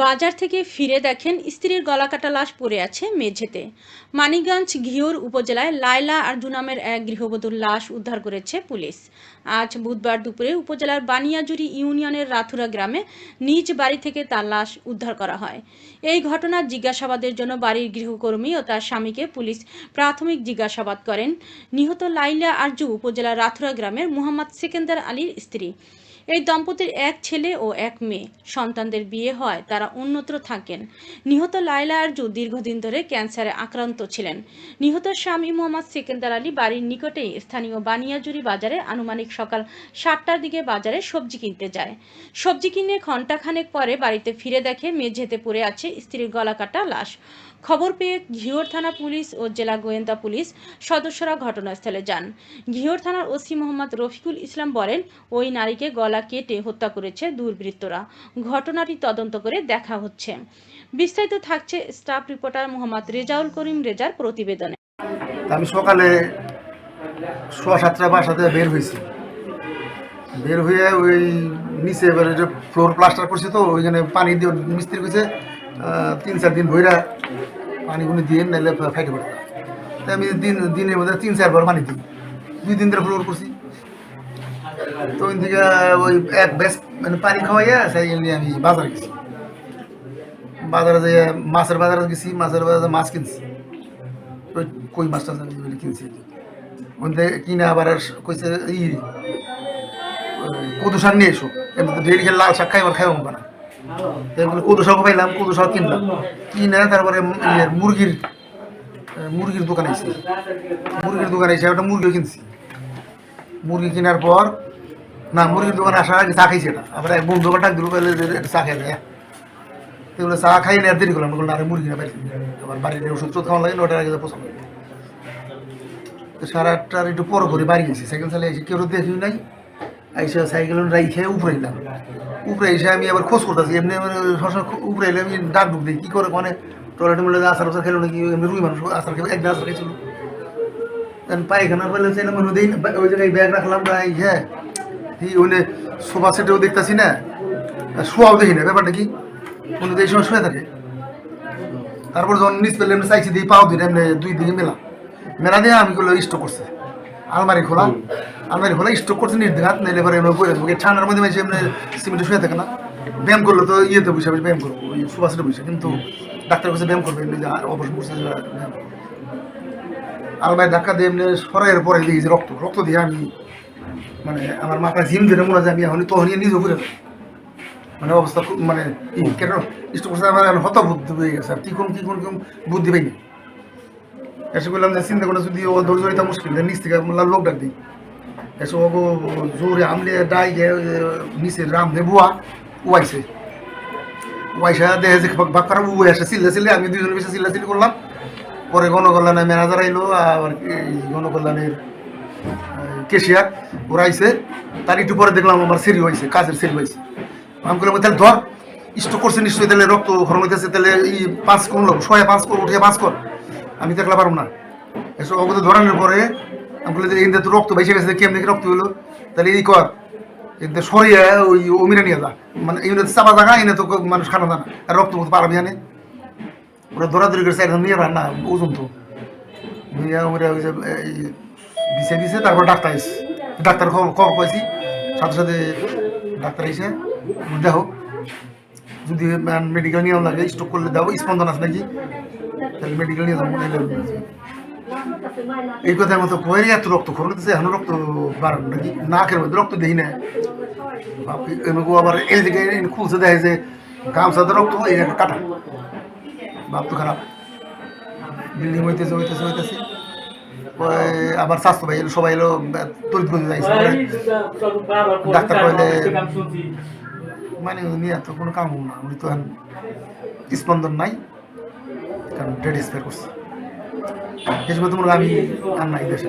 বাজার থেকে ফিরে দেখেন স্ত্রীর গলাকাটা লাশ পড়ে আছে মেঝেতে। মানিকগঞ্জ ঘিওর উপজেলায় লায়লা আরজু নামের এক গৃহবধূর লাশ উদ্ধার করেছে পুলিশ। আজ বুধবার দুপুরে উপজেলার বানিয়াজুরি ইউনিয়নের রাথুরা গ্রামে নিজ বাড়ি থেকে তার লাশ উদ্ধার করা হয়। এই ঘটনার জিজ্ঞাসাবাদের জন্য বাড়ির গৃহকর্মী ও তার স্বামীকে পুলিশ প্রাথমিক জিজ্ঞাসাবাদ করেন। নিহত লাইলা আরজু উপজেলার রাথুরা গ্রামের মুহাম্মদ সেকেন্দার আলীর স্ত্রী। এই দম্পতির এক ছেলে ও এক মেয়ে। সন্তানদের বিয়ে হয় তারা অন্যত্র থাকেন। নিহত লায়লা আরজু দীর্ঘদিন ধরে ক্যান্সারে আক্রান্ত ছিলেন। নিহত স্বামী মোহাম্মদ সেকেন্দার আলী বাড়ির নিকটেই স্থানীয় বানিয়াজুরি বাজারে আনুমানিক সকাল সাতটার দিকে বাজারে সবজি কিনতে যায়। সবজি কিনে ঘণ্টাখানেক পরে বাড়িতে ফিরে দেখে মেঝেতে পড়ে আছে স্ত্রীর গলা কাটা লাশ। খবর পেয়ে ঘিওর থানা পুলিশ ও জেলা গোয়েন্দা পুলিশ সদস্যরা ঘটনাস্থলে যান। ঘিওর থানার ওসি মোহাম্মদ রফিকুল ইসলাম বলেন, ওই নারীকে গলা কেটে হত্যা করেছে দুর্বৃত্তরা। ঘটনাটি তদন্ত করে দেখা হচ্ছে। বিস্তারিত থাকছে স্টাফ রিপোর্টার মোহাম্মদ রেজাউল করিম রেজার প্রতিবেদনে। আমি সকালে সোয়া সাতটা বাসাতে বের হয়েছি। বের হয়ে ওই নিচে এবারে যে ফ্লোর প্লাস্টার করছে তো, ওইখানে পানি দিয়ে মিস্ত্রি করছে তিন চার দিন ভইরা পানিগুলো দিয়ে নাইলে ফাইটে পড়ে তাই আমি দিন দিনের মধ্যে তিন চারবার পানি দিই। দুই দিন ধরে ফ্লোর করছি। তো ওই থেকে ওই এক ব্যাস মানে পানি খাওয়াইয়া সেই নিয়ে আমি বাজারে গেছি। বাজারে যে মাছের বাজারে গেছি, মাছের বাজারে মাছ কিনছি। ওই কই মাছটা কিনছি। ওইতে কিনে আবার কইছে, ই, ওই কদু শাক নিয়ে এসো। এমনি তো ডেলি লাল শাক খাই আবার খাইব না। কদু শাক পাইলাম কদু শাক কিনলাম। কিনে তারপরে মুরগির মুরগির দোকানে এসেছি মুরগির দোকানে এসে একটা মুরগিও কিনছি। মুরগি কেনার পর, না, মুরগির দোকানে আসার আগে চা খাইছে না আবার এক বন্ধু ডাক দিল চা খাই দেয় এগুলো চা খাই না। দেরি করলাম, বললাম, আরে, মুরগি না আবার বাড়িতে ওষুধ টুধ খাওয়া লাগে না ওটার আগে পছন্দ তো সাড়ে আটটার একটু পর করে বাড়ি গেছি। সাইকেল চালিয়ে এসে কেউ দেখি নাই। আইসে সাইকেল রাইখে উপরে উপরে এসে আমি আবার খোঁজ করতেছি, এমনি সবসময় উপরে এলে আমি ডাক ঢুক দিই, কী করে মানে টয়লেটে মিলে আসার আসার খেলো নাকি, এমনি রুই মানুষ আসার খেয়ে একদিন আসার খেয়েছিল পায়খানা পেলে সেই মনে দিই ওই জায়গায় ব্যাগ রাখলাম তাই হ্যাঁ ওই সোফা সেটেও দেখতেছি না শোয়াও দেখি না, ব্যাপারটা কি? মনে এই সময় শুয়ে থাকে। তারপর যখন নিচ পেলে এমনি চাইছি দিই পাও দিই এমনি দুই দিকে মেলা মেলা দিয়ে আমি গুলো স্টক করছে। আলমারি খোলা। আলমারি খোলা স্টক করছে নির্দিঘাত নাইলে বই রাখব ঠান্ডার মধ্যে মেশে এমনি সিমেন্টে শুয়ে থাকে না। ব্যায়াম করলে তো ইয়েতে বসে ব্যায়াম করব ওই সোফা সেটে বসে। কিন্তু ডাক্তার কাছে ব্যায়াম করবে এমনি অপারেশন করছে আলমারি ধাক্কা দিয়ে এমনি সরাইয়ের পরে দেখি যে রক্ত রক্ত দিয়ে আমি মানে আমার মাথা ঝিম ধরে মনে হয় আমি এখন তখনই নিজে ঘুরে মানে অবস্থা খুব মানে কেন? ইষ্ট করছে আমার এখন হত বুদ্ধি হয়ে গেছে। আর কি কোন কি কোন বুদ্ধি পাইনি এসে বললাম যে চিন্তা করে যদি ও ধৈর্য হইতা মুশকিল, যে নিচ থেকে বললাম লোক ডাক দিই এসে ও জোরে আমলে ডাই গে নিচে রাম দে বুয়া উয়াইছে উয়াইসা দেহে যে বাক করা উয়ে আসে চিল্লা আমি দুজনে বেশি চিল্লা চিল্লি করলাম। পরে গণকল্যাণের ম্যানেজার আইলো আর গণকল্যাণের কেশিয়ার, ওরা আইসে তার একটু পরে দেখলাম আমার সিরি হয়েছে কাজের সিরি হয়েছে আমি বললাম তাহলে ধর স্টোক করছে নিশ্চয়ই, তাহলে রক্ত খরণ হইতেছে, তাহলে এই পাঁচ কোন লোক ছয় পাঁচ কর উঠে পাঁচ কর আমি দেখলা পারব না। এসব অবধি ধরানোর পরে আমি যে এখান তো রক্ত বেশি গেছে, কেমনি রক্ত হলো? তাহলে এই কর এতে সরিয়ে ওই অমিরা নিয়ে যা। মানে এই চাপা জায়গা এনে তো মানুষ খানা জানা আর রক্ত মতো পারবি জানে। ওরা দৌড়াদৌড়ি করে সাইড নিয়ে না, ওজন তো। নিয়ে ওরা এই দিছে তারপর ডাক্তার এসে, ডাক্তার খবর পাইছি। সাথে সাথে ডাক্তার এসে, দেখো, যদি মেডিকেল নিয়ে লাগে স্টক করলে দাও, স্পন্দন আছে নাকি? তাহলে মেডিকেল নিয়ে যাব নাহলে এই কথার মতো কয়ে এত রক্ত দিতেছে এখনও রক্ত বাড়ানো নাকি? নাকের মধ্যে রক্ত দেখি না। আবার এই দিকে খুলছে দেখে যে গামছাতে রক্ত, এই একটা কাটা। ভাব তো খারাপ। বিল্ডিং হইতেছে হইতেছে হইতেছে। আবার স্বাস্থ্য ভাই এলো, সবাই এলো তরিত করে যাইছে ডাক্তার কইলে মানে উনি এত কোনো কাম না, উনি তো স্পন্দন নাই। কারণ ট্রেড স্পেয়ার করছে। সময় তোমার আমি আর নাই দেশে।